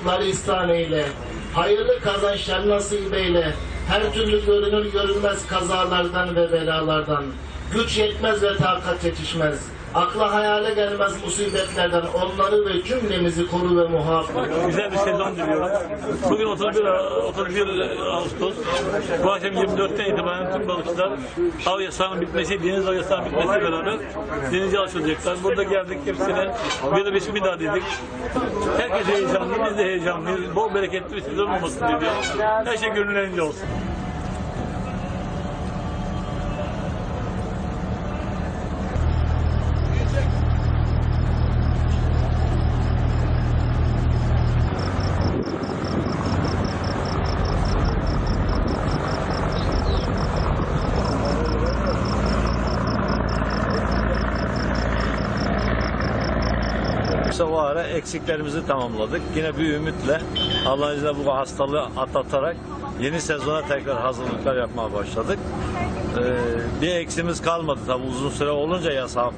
rızıkları ihsan eyle. Hayırlı kazançlar nasip eyle. Her türlü görünür görünmez kazalardan ve belalardan. Güç yetmez ve takat yetişmez. Akla hayale gelmez musibetlerden onları ve cümlemizi koru ve muhafaza. Güzel bir sezon diliyorum. Bugün 31, A- 31 Ağustos. Bu akşam 24'ten itibaren tüm balıkçılar av yasağının bitmesi, deniz av yasağının bitmesiyle beraber denize açılacaklar. Burada geldik hepsine bir de bismillah dedik. Herkes heyecanlı, biz de heyecanlıyız. Bol bereketli bir sezon olmasını diliyorum. Her şey gönüllerince olsun. İşte o ara eksiklerimizi tamamladık. Yine bir ümitle Allah'ın izniyle bu hastalığı atlatarak yeni sezona tekrar hazırlıklar yapmaya başladık. Ee, bir eksimiz kalmadı tabi uzun süre olunca yasak.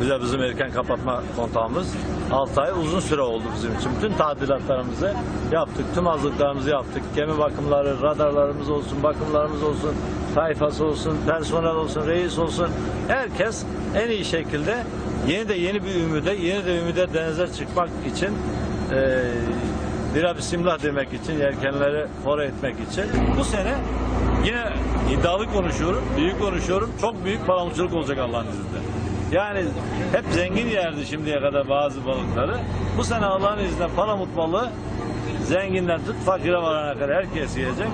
Bize bizim erken kapatma kontağımız 6 ay uzun süre oldu bizim için. Bütün tadilatlarımızı yaptık, tüm hazırlıklarımızı yaptık. Gemi bakımları, radarlarımız olsun, bakımlarımız olsun, tayfası olsun, personel olsun, reis olsun. Herkes en iyi şekilde yeni de yeni bir ümide, yeni de ümide denize çıkmak için eee bir bismillah demek için, yelkenleri fora etmek için. Bu sene yine iddialı konuşuyorum, büyük konuşuyorum. Çok büyük palamutçuluk olacak Allah'ın izniyle. Yani hep zengin yerdi şimdiye kadar bazı balıkları. Bu sene Allah'ın izniyle palamut balığı zenginden tut fakire varana kadar herkes yiyecek.